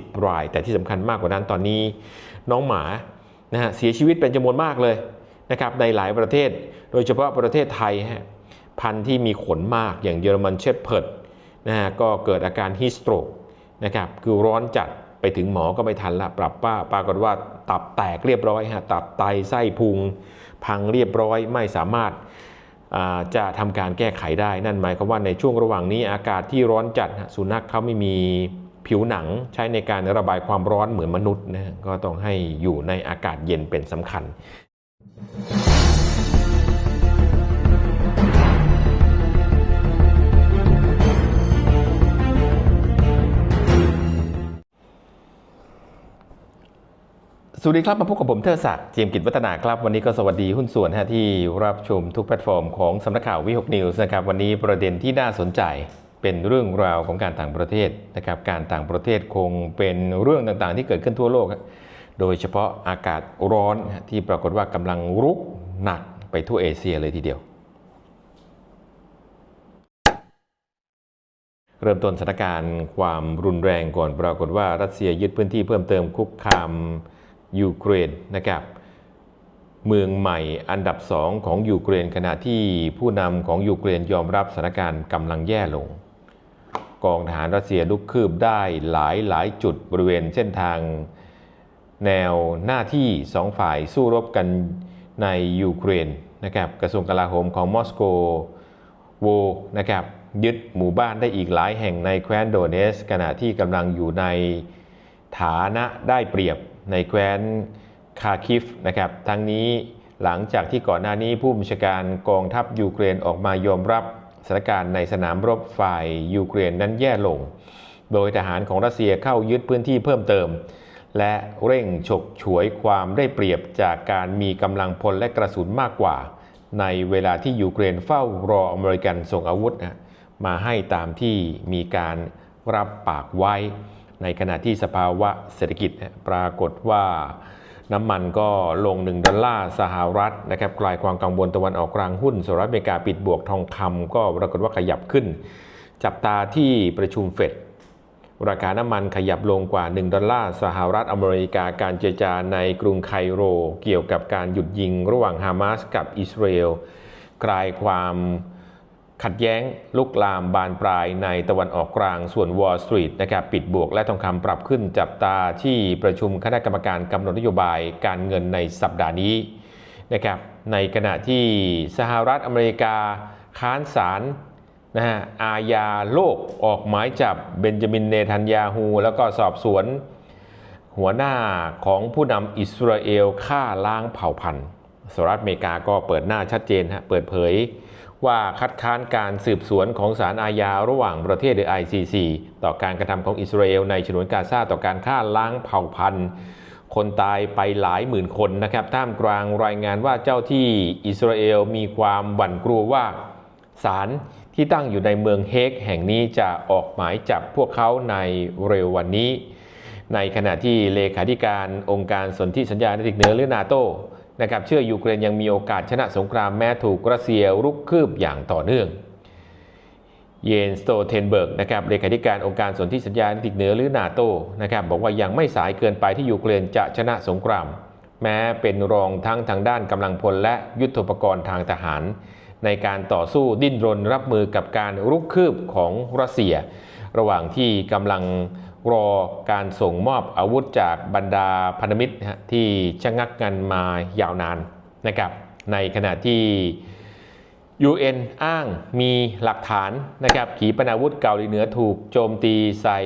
10 ราย แต่ที่สำคัญมากกว่านั้นตอนนี้น้องหมานะฮะเสียชีวิตเป็นจำนวนมากเลยนะครับในหลายประเทศ โดยเฉพาะประเทศไทยฮะพันธุ์ที่มีขนมากอย่างเยอรมันเชฟเพิร์ดนะฮะก็เกิดอาการฮิสโตรกนะครับคือร้อนจัดไปถึงหมอก็ไม่ทันละปรับป้าปรากฏว่าตับแตกเรียบร้อยฮะตับไตไส้พุง พังเรียบร้อยไม่สามารถาจะทำการแก้ไขได้นั่นหมายความว่าในช่วงระหว่างนี้อากาศที่ร้อนจัดสุนัขเขาไม่มี ผิวหนังใช้ในการระบายความร้อนเหมือนมนุษย์นะก็ต้องให้อยู่ในอากาศเย็นเป็นสำคัญ สวัสดีครับมาพบกับผมเทอศักดิ์เจียมกิจวัฒนาครับ วันนี้ก็สวัสดีหุ้นส่วนที่รับชมทุกแพลตฟอร์มของสำนักข่าววิหกนิวส์นะครับวันนี้ประเด็นที่น่าสนใจ เป็นเรื่องราวของการต่างประเทศนะครับ การต่างประเทศคงเป็นเรื่องต่างๆ ที่เกิดขึ้นทั่วโลก โดยเฉพาะอากาศร้อนที่ปรากฏว่ากำลังรุกหนักไปทั่วเอเชียเลยทีเดียว เริ่มต้นสถานการณ์ความรุนแรงก่อนปรากฏว่ารัสเซียยึดพื้นที่เพิ่มเติมคุกคามยูเครนนะครับเมืองใหม่อันดับสองของยูเครนขณะที่ผู้นำของยูเครนยอมรับสถานการณ์กำลังแย่ลง กองทหารรัสเซียลุกคืบได้หลายหลายจุดบริเวณเส้นทาง แนวหน้าที่สองฝ่ายสู้รบกันในยูเครนนะครับกระทรวงกลาโหมของมอสโกโวนะครับยึดหมู่บ้านได้อีกหลายแห่งในแคว้นโดเนส ขณะที่กำลังอยู่ในฐานะได้เปรียบในแคว้นคาคิฟนะครับทั้งนี้หลังจากที่ก่อนหน้านี้ผู้บัญชาการกองทัพยูเครนออกมายอมรับ สถานการณ์ในสนามรบฝ่ายยูเครนนั้นแย่ลง โดยทหารของรัสเซียเข้ายึดพื้นที่เพิ่มเติม และเร่งฉกฉวยความได้เปรียบจากการมีกำลังพลและกระสุนมากกว่า ในเวลาที่ยูเครนเฝ้ารออเมริกันส่งอาวุธนะมาให้ตามที่มีการรับปากไว้ ในขณะที่สภาวะเศรษฐกิจปรากฏว่า น้ำมันก็ลง 1 ดอลลาร์สหรัฐนะครับกลายความกังวลตะวันออกกลางหุ้นสหรัฐอเมริกาปิดบวกทองคำก็ปรากฏว่าขยับขึ้น จับตาที่ประชุมเฟดราคาน้ำมันขยับลงกว่า 1 ดอลลาร์สหรัฐอเมริกาการเจรจาในกรุงไคโร เกี่ยวกับการหยุดยิงระหว่างฮามาสกับอิสราเอลกลายความ ขัดแย้งลุกลามบานปลายในตะวันออกกลางส่วนวอล l ์สตรีทนะครับปิดบวกและทองคำปรับขึ้นจับตาที่ประชุมคณะกรรมการกำหนดนโยบายการเงินในสัปดาห์นี้นะครับในขณะที่สหรัฐอเมริกาค้านศาลนะฮะอาญาโลกออกหมายจับเบนจามินเนทันยาฮู แล้วก็สอบสวน หัวหน้าของผู้นำอิสราเอลฆ่าล้างเผ่าพันธุ์สหรัฐอเมริกาก็เปิดหน้าชัดเจนฮะเปิดเผย ว่าคัดค้านการสืบสวนของศาลอาญาระหว่างประเทศหรือ ICC ต่อการกระทำของอิสราเอลในฉนวนกาซาต่อการฆ่าล้างเผ่าพันธุ์ คนตายไปหลายหมื่นคนนะครับ ท่ามกลางรายงานว่าเจ้าที่อิสราเอลมีความหวั่นกลัวว่าศาลที่ตั้งอยู่ในเมืองเฮกแห่งนี้จะออกหมายจับพวกเขาในเร็ววันนี้ ในขณะที่เลขาธิการองค์การสนธิสัญญาในติกเนือหรือนาโต นะครับเชื่อยูเครนยังมีโอกาสชนะสงครามแม้ถูกรัสเซียรุกคืบอย่างต่อเนื่อง เยนสโตเทนเบิร์กนะครับเลขาธิการองค์การสนธิสัญญาติกเหนือหรือนาโตนะครับบอกว่ายังไม่สายเกินไปที่ยูเครนจะชนะสงคราม แม้เป็นรองทั้งทางด้านกำลังพลและยุทธปกรณ์ทางทหาร ในการต่อสู้ดิ้นรนรับมือกับการรุกคืบของรัสเซีย ระหว่างที่กำลัง รอการส่งมอบอาวุธจากบรรดาพันธมิตรที่ชะงักกันมายาวนานนะครับในขณะที่ UN อ้างมีหลักฐานนะครับขีปนาวุธเกาหลีเหนือถูกโจมตีใส่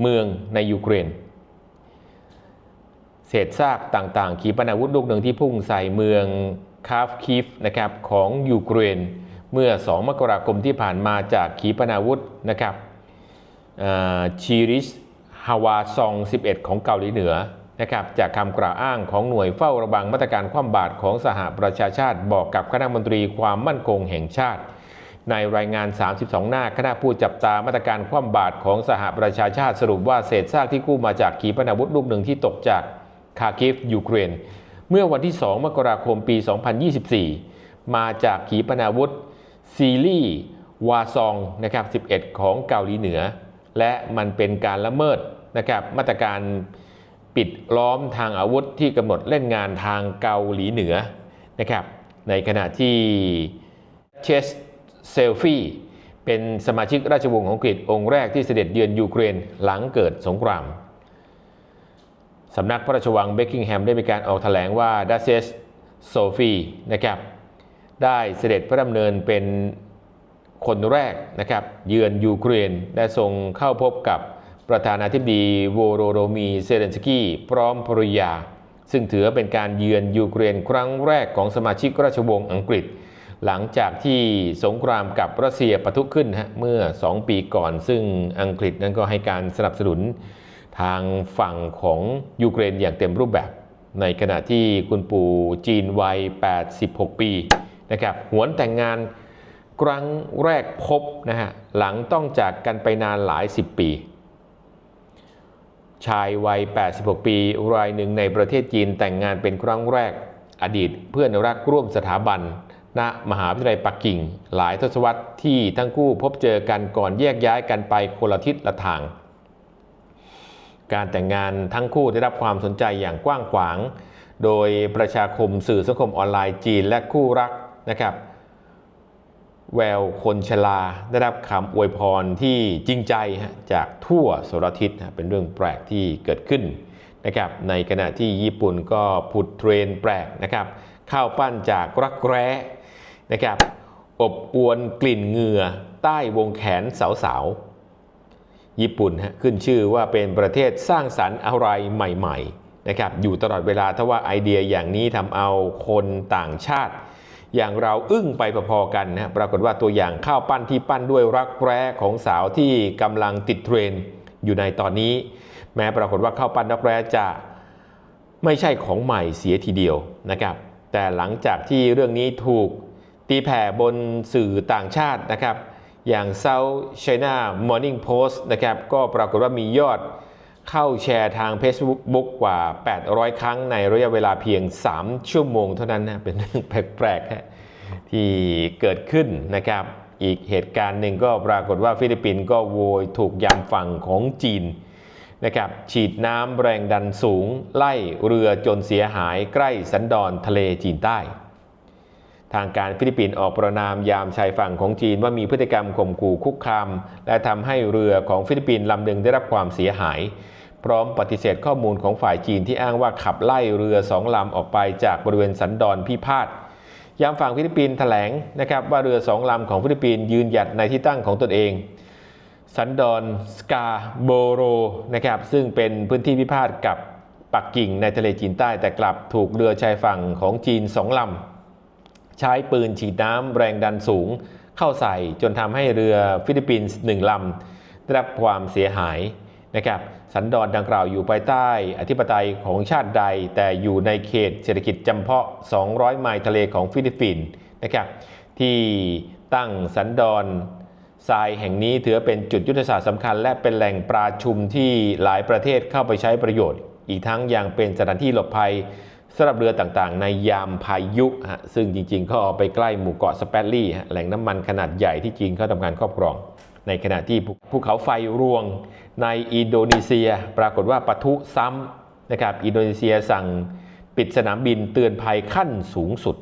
เมืองในยูเครน เศษซากต่างๆ ขีปนาวุธลูกหนึ่งที่พุ่งใส่เมืองคาฟคิฟนะครับของยูเครน เมื่อ 2 มกราคมที่ผ่านมาจากขีปนาวุธนะครับชีริส ฮาวาซอง 11 ของเกาหลีเหนือนะครับจากคำกล่าวอ้างของหน่วยเฝ้าระวังมาตรการคว่ำบาตรของสหประชาชาติบอกกับคณะมนตรีความมั่นคงแห่งชาติ ในรายงาน 32 หน้าคณะผู้จับตามาตรการคว่ำบาตรของสหประชาชาติสรุปว่าเศษซากที่กู้มาจากขีปนาวุธลูกหนึ่งที่ตกจากคาคิฟยูเครน เมื่อวันที่ 2 มกราคมปี 2024 มาจากขีปนาวุธซีรีวาซองนะครับ11 ของเกาหลีเหนือ และมันเป็นการละเมิด นะครับมาตรการปิดล้อมทางอาวุธที่กำหนดเล่นงานทางเกาหลีเหนือนะครับในขณะที่เชสเซลฟี่เป็นสมาชิกราชวงศ์ของอังกฤษองค์แรกที่เสด็จเยือนยูเครนหลังเกิดสงคราม สำนักพระราชวังเบกกิงแฮมได้มีการออกแถลงว่าดัชเชสโซฟีนะครับได้เสด็จพระดำเนินเป็นคนแรกนะครับเยือนยูเครนและทรงเข้าพบกับ ประธานาธิบดีโวโรโรมีเซเลนสกี้พร้อมภริยา ซึ่งถือเป็นการเยือนยูเครนครั้งแรกของสมาชิกราชวงศ์อังกฤษ หลังจากที่สงครามกับรัสเซียปะทุขึ้นฮะเมื่อ 2 ปีก่อน ซึ่งอังกฤษนั้นก็ให้การสนับสนุนทางฝั่งของยูเครนอย่างเต็มรูปแบบ ในขณะที่คุณปู่จีนวัย 86 ปีนะครับหวนแต่งงานครั้งแรกพบนะฮะหลังต้องจากกันไปนานหลายสิบปี ชายวัย 86 ปีรายหนึ่งในประเทศจีนแต่งงานเป็นครั้งแรก อดีตเพื่อนรักร่วมสถาบัน ณ มหาวิทยาลัยปักกิ่ง หลายทศวรรษที่ทั้งคู่พบเจอกันก่อนแยกย้ายกันไปคนละทิศละทาง การแต่งงานทั้งคู่ได้รับความสนใจอย่างกว้างขวาง โดยประชาคมสื่อสังคมออนไลน์จีนและคู่รักนะครับ แววคนชลาได้รับคำอวยพรที่จริงใจจากทั่วสารทิศเป็นเรื่องแปลกที่เกิดขึ้นนะครับในขณะที่ญี่ปุ่นก็ผุดเทรนแปลกนะครับข้าวปั้นจากรักแร้นะครับอบอวนกลิ่นเหงื่อใต้วงแขนสาวๆ ญี่ปุ่นขึ้นชื่อว่าเป็นประเทศสร้างสรรค์อะไรใหม่ๆนะครับอยู่ตลอดเวลาถ้าว่าไอเดียอย่างนี้ทำเอาคนต่างชาติ อย่างเราอึ้งไปพอๆกันนะปรากฏว่าตัวอย่างข้าวปั้นที่ปั้นด้วยรักแร้ของสาวที่กำลังติดเทรนอยู่ในตอนนี้ แม้ปรากฏว่าข้าวปั้นรักแร้จะไม่ใช่ของใหม่เสียทีเดียวนะครับ แต่หลังจากที่เรื่องนี้ถูกตีแผ่บนสื่อต่างชาตินะครับ อย่าง South China Morning Post นะครับก็ปรากฏว่ามียอด เข้าแชร์ทาง Facebook กว่า 800 ครั้งในระยะเวลาเพียง 3 ชั่วโมงเท่านั้นนะเป็นเรื่องแปลกๆที่เกิดขึ้นนะครับ อีกเหตุการณ์หนึ่งก็ปรากฏว่าฟิลิปปินส์ก็โวยถูกยามฝั่งของจีนนะครับฉีดน้ำแรงดันสูง ไล่เรือจนเสียหายใกล้สันดอนทะเลจีนใต้ ทางการฟิลิปปินส์ออกประนามยามชายฝั่งของจีนว่ามีพฤติกรรมข่มขู่คุกคาม และทำให้เรือของฟิลิปปินส์ลำหนึ่งได้รับความเสียหาย พร้อมปฏิเสธข้อมูลของฝ่ายจีนที่อ้างว่าขับไล่เรือสองลำออกไปจากบริเวณสันดอนพิพาทยามฝั่งฟิลิปปินส์แถลงนะครับว่าเรือสองลำของฟิลิปปินส์ยืนหยัดในที่ตั้งของตนเอง สันดอนสกาโบโรนะครับซึ่งเป็นพื้นที่พิพาทกับปักกิ่งในทะเลจีนใต้แต่กลับถูกเรือชายฝั่งของจีนสองลำใช้ปืนฉีดน้ำแรงดันสูงเข้าใส่จนทำให้เรือฟิลิปปินส์หนึ่งลำได้รับความเสียหายนะครับ สันดอนดังกล่าวอยู่ภายใต้อธิปไตยของชาติใด แต่อยู่ในเขตเศรษฐกิจจำเพาะ 200 ไมล์ทะเลของฟิลิปปินส์นะครับที่ตั้งสันดอนทรายแห่งนี้ถือเป็นจุดยุทธศาสตร์สำคัญ และเป็นแหล่งปราชุมที่หลายประเทศเข้าไปใช้ประโยชน์ อีกทั้งยังเป็นสถานที่หลบภัยสำหรับเรือต่างๆ ในยามพายุฮะซึ่งจริงๆเขาเอาไปใกล้หมู่เกาะสเปรลี่แหล่งน้ำมันขนาดใหญ่ที่จีนเขาทำการครอบครอง ในขณะที่ภูเขาไฟรวงในอินโดนีเซีย ปรากฏว่าปะทุซ้ำนะครับอินโดนีเซียสั่งปิดสนามบินเตือนภัยขั้นสูงสุด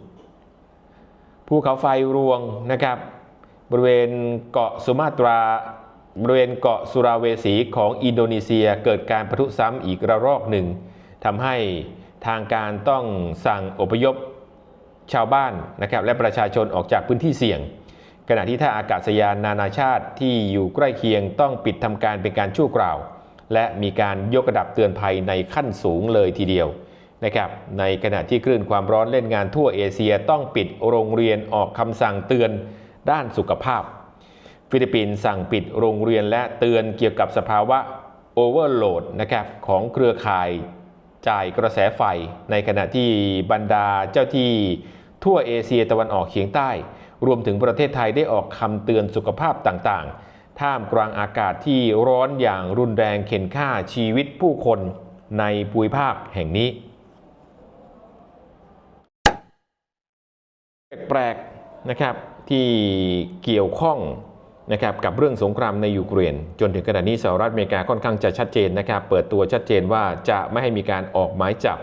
ภูเขาไฟรวงนะครับบริเวณเกาะสุมาตราบริเวณเกาะสุราเวสีของอินโดนีเซียเกิดการปะทุซ้ำอีกระลอกหนึ่งทำให้ทางการต้องสั่งอพยพชาวบ้านนะครับและประชาชนออกจากพื้นที่เสี่ยง ขณะที่ท่าอากาศยานนานาชาติที่อยู่ใกล้เคียงต้องปิดทำการเป็นการชั่วคราว และมีการยกระดับเตือนภัยในขั้นสูงเลยทีเดียวนะครับในขณะที่คลื่นความร้อนเล่นงานทั่วเอเชียต้องปิดโรงเรียนออกคำสั่งเตือนด้านสุขภาพ ฟิลิปปินส์สั่งปิดโรงเรียนและเตือนเกี่ยวกับสภาวะโอเวอร์โหลดนะครับของเครือข่ายจ่ายกระแสไฟ ในขณะที่บรรดาเจ้าที่ทั่วเอเชียตะวันออกเฉียงใต้ รวมถึงประเทศไทยได้ออกคำเตือนสุขภาพต่างๆ ท่ามกลางอากาศที่ร้อนอย่างรุนแรงเข็นฆ่าชีวิตผู้คนในภูมิภาคแห่งนี้ แปลกๆนะครับที่เกี่ยวข้องนะครับกับเรื่องสงครามในยูเครนจนถึงขณะนี้สหรัฐอเมริกาค่อนข้างจะชัดเจนนะครับเปิดตัวชัดเจนว่าจะไม่ให้มีการออกหมายจับ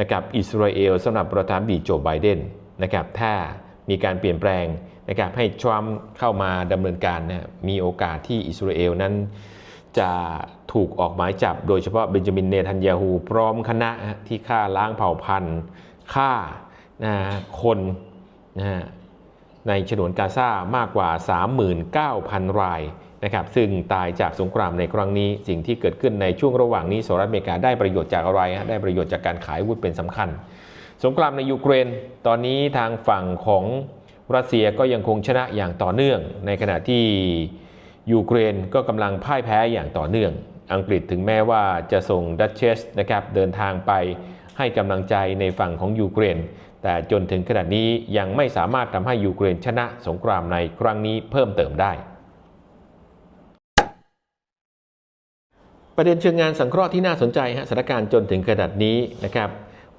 นะครับอิสราเอลสำหรับประธานบดีโจไบเดนนะครับถ้า มีการเปลี่ยนแปลงนะครับให้ทรัมป์เข้ามาดำเนินการนะมีโอกาสที่อิสราเอลนั้น จะถูกออกหมายจับ โดยเฉพาะเบนจามินเนทันยาฮูพร้อมคณะที่ฆ่าล้างเผ่าพันธุ์ฆ่านะคนนะฮะในฉนวนกาซามากกว่า 39,000 รายนะครับซึ่งตายจากสงครามในครั้งนี้สิ่งที่เกิดขึ้นในช่วงระหว่างนี้สหรัฐอเมริกาได้ประโยชน์จากอะไรฮะได้ประโยชน์จากการขายอาวุธเป็นสำคัญ สงครามในยูเครน ตอนนี้ทางฝั่งของรัสเซียก็ยังคงชนะอย่างต่อเนื่อง ในขณะที่ยูเครนก็กำลังพ่ายแพ้อย่างต่อเนื่อง อังกฤษถึงแม้ว่าจะส่งดัชเชสนะครับเดินทางไปให้กำลังใจในฝั่งของยูเครน แต่จนถึงขณะนี้ยังไม่สามารถทำให้ยูเครนชนะสงครามในครั้งนี้เพิ่มเติมได้ประเด็นเชิงงานสังเคราะห์ที่น่าสนใจฮะสถานการณ์จนถึงขนาดนี้นะครับ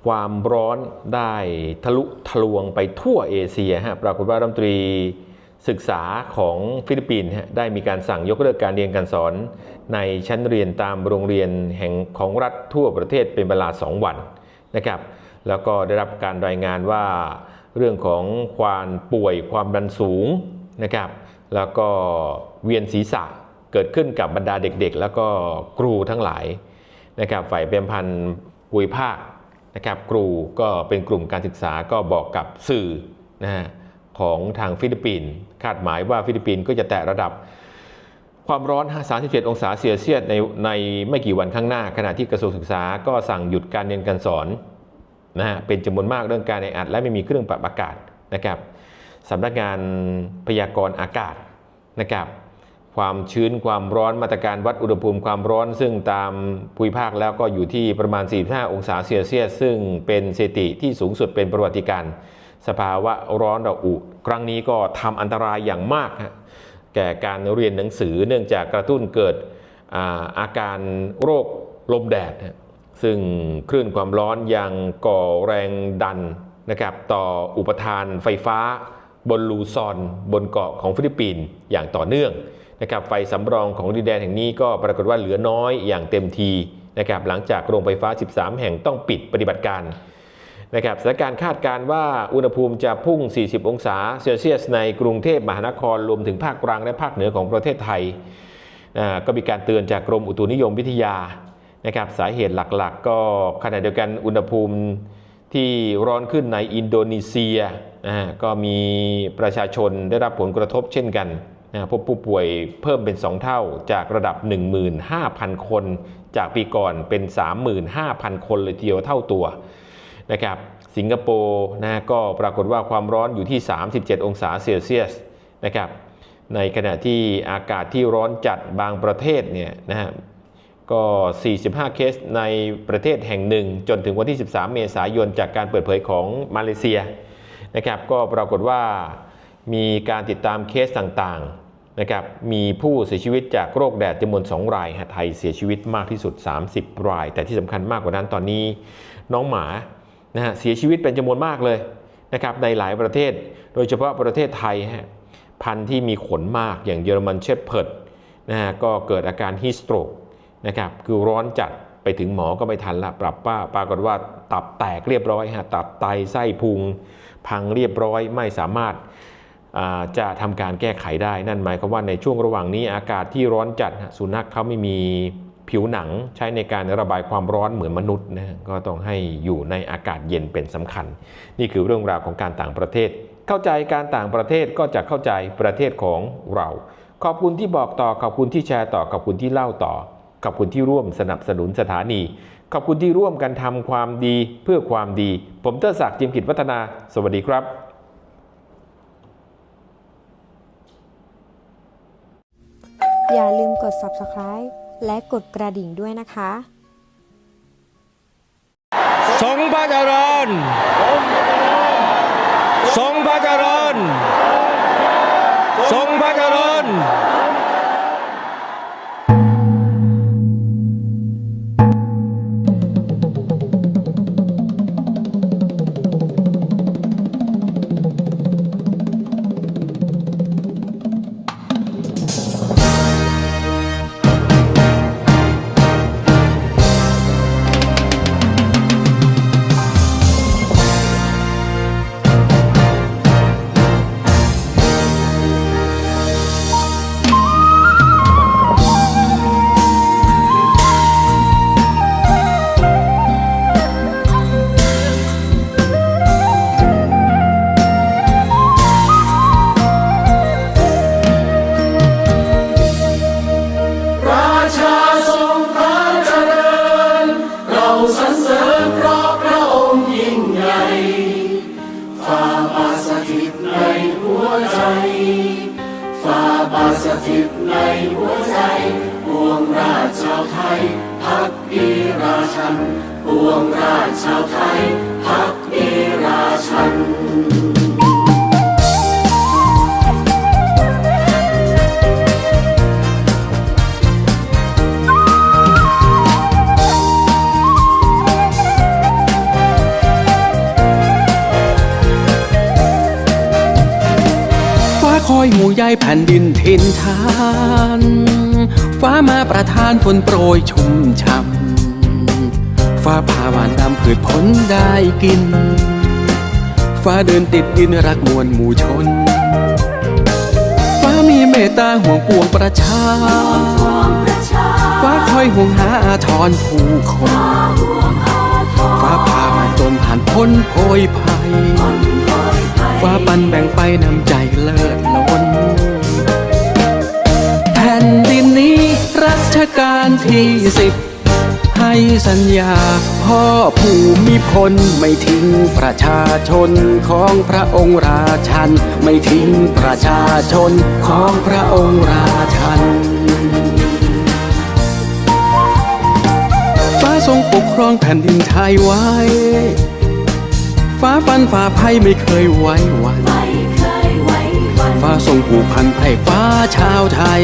ความร้อนได้ทะลุทะลวงไปทั่วเอเชียฮะปรากฏว่ารัฐมนตรีศึกษาของฟิลิปปินส์ฮะได้มีการสั่งยกเลิกการเรียนการสอน ในชั้นเรียนตามโรงเรียนแห่งของรัฐทั่วประเทศเป็นเวลา 2 วันนะครับแล้วก็ได้รับการรายงานว่าเรื่องของความป่วยความดันสูงนะครับแล้วก็เวียนศีรษะเกิดขึ้นกับบรรดาเด็กๆ แล้วก็ครูทั้งหลายนะครับฝ่ายเป็นพันธุ์ภูมิภาค นะครับครูก็เป็นกลุ่มการศึกษาก็บอกกับสื่อนะฮะของทางฟิลิปปินส์คาดหมายว่าฟิลิปปินส์ก็จะแตะระดับ ความร้อน 37 องศาเซลเซียสในในไม่กี่วันข้างหน้า ขณะที่กระทรวงศึกษาก็สั่งหยุดการเรียนการสอนนะฮะเป็นจำนวนมากเรื่องการในอัด และไม่มีเครื่องปรับอากาศนะครับสำนักงานพยากรณ์อากาศนะครับ ความชื้นความร้อนมาตรการวัดอุณหภูมิความร้อน ซึ่งตามภูมิภาคแล้วก็อยู่ที่ประมาณ 45 องศาเซลเซียส ซึ่งเป็นสถิติที่สูงสุดเป็นประวัติการณ์สภาวะร้อนระอุ ครั้งนี้ก็ทำอันตรายอย่างมากฮะแก่การเรียนหนังสือเนื่องจากกระตุ้นเกิดอาอาการโรคลมแดดนะซึ่งคลื่นความร้อนยังก่อแรงดันนะครับต่ออุปทานไฟฟ้าบนลูซอน บนเกาะของฟิลิปปินส์อย่างต่อเนื่อง นะครับไฟสำรองของดินแดนแห่งนี้ก็ปรากฏว่าเหลือน้อยอย่างเต็มทีนะครับหลังจากโรงไฟฟ้า 13 แห่งต้องปิดปฏิบัติการนะครับสถานการณ์คาดการว่าอุณหภูมิจะพุ่ง 40 องศาเซลเซียส ในกรุงเทพมหานครรวมถึงภาคกลางและภาคเหนือของประเทศไทยก็มีการเตือนจากกรมอุตุนิยมวิทยานะครับสาเหตุหลักๆ ก็ขณะเดียวกันอุณหภูมิที่ร้อนขึ้นในอินโดนีเซียก็มีประชาชนได้รับผลกระทบเช่นกัน นะพบผู้ป่วยเพิ่มเป็น 2 เท่าจากระดับ 15,000 คน จากปีก่อนเป็น 35,000 คนเลยทีเดียวเท่าตัวนะครับสิงคโปร์นะก็ปรากฏว่าความร้อนอยู่ที่ 37 องศาเซลเซียสนะครับในขณะที่อากาศที่ร้อนจัดบางประเทศเนี่ยนะฮะก็ 45 เคสในประเทศแห่งหนึ่ง จนถึงวันที่ 13 เมษายนจากการเปิดเผยของมาเลเซียนะครับก็ปรากฏว่า มีการติดตามเคสต่างๆนะครับมีผู้เสียชีวิตจากโรคแดดจำนวน 2 รายไทยเสียชีวิตมากที่สุด 30 ราย แต่ที่สำคัญมากกว่านั้นตอนนี้น้องหมานะฮะเสียชีวิตเป็นจำนวนมากเลยนะครับในหลายประเทศ โดยเฉพาะประเทศไทยฮะพันธุ์ที่มีขนมากอย่างเยอรมันเชฟเพิร์ดนะฮะก็เกิดอาการฮิสโตรกนะครับคือร้อนจัดไปถึงหมอก็ไม่ทันละปรับป้าปรากฏว่าตับแตกเรียบร้อยฮะตับไตไส้พุง พังเรียบร้อยไม่สามารถ จะทำการแก้ไขได้นั่นหมายความว่าในช่วงระหว่างนี้อากาศที่ร้อนจัดสุนัขเขาไม่มีผิวหนังใช้ในการระบายความร้อนเหมือนมนุษย์นะก็ต้องให้อยู่ในอากาศเย็นเป็นสำคัญ นี่คือเรื่องราวของการต่างประเทศ เข้าใจการต่างประเทศก็จะเข้าใจประเทศของเรา ขอบคุณที่บอกต่อขอบคุณที่แชร์ต่อขอบคุณที่เล่าต่อขอบคุณที่ร่วมสนับสนุนสถานี ขอบคุณที่ร่วมกันทำความดีเพื่อความดี ผมเตอร์ศักดิ์จิมกิจวัฒนา สวัสดีครับ อย่าลืมกด subscribe และกดกระดิ่งด้วยนะคะทรงพระเจริญทรงพระเจริญทรงพระเจริญ ยพักดีราชันปวงราชชาวไทยพักดีราชันคอยหมู่ใยแผ่นดินทินทาน ฟ้ามาประทานฝนโปรยชุ่มช่ำฟ้าพาหวานดำพืชผลได้กิน ฟ้าเดินติดดินรักมวลหมู่ชน ฟ้ามีเมตตาห่วงปวงประชา ฟ้าคอยห่วงหาอาทรผู้คน ฟ้าพามาจนผ่านพ้นโพยภัย ฟ้าปันแบ่งไปนำใจเลิศล้นแผ่น ชกาลที่สิบให้สัญญาพ่อผู้มีพลไม่ทิ้งประชาชนของพระองค์ราชัน ไม่ทิ้งประชาชนของพระองค์ราชัน ฟ้าทรงปกครองแผ่นดินไทยไว้ ฟ้าฟันฟ้าภัยไม่เคยไว้วันฟ้าทรงผูกพันให้ฟ้าชาวไทย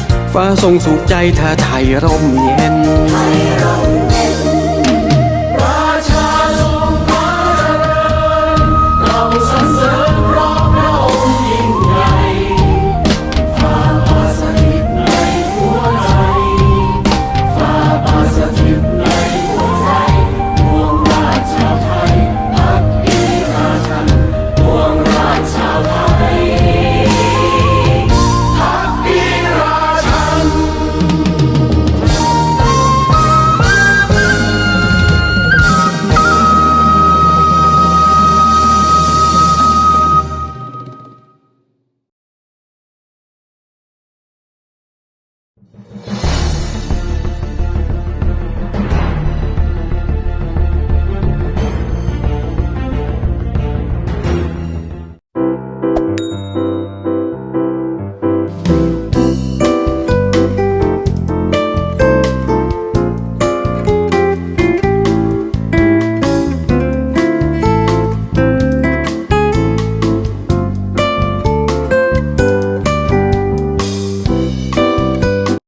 ฟ้าทรงสุขใจถ้าไทยร่มเย็น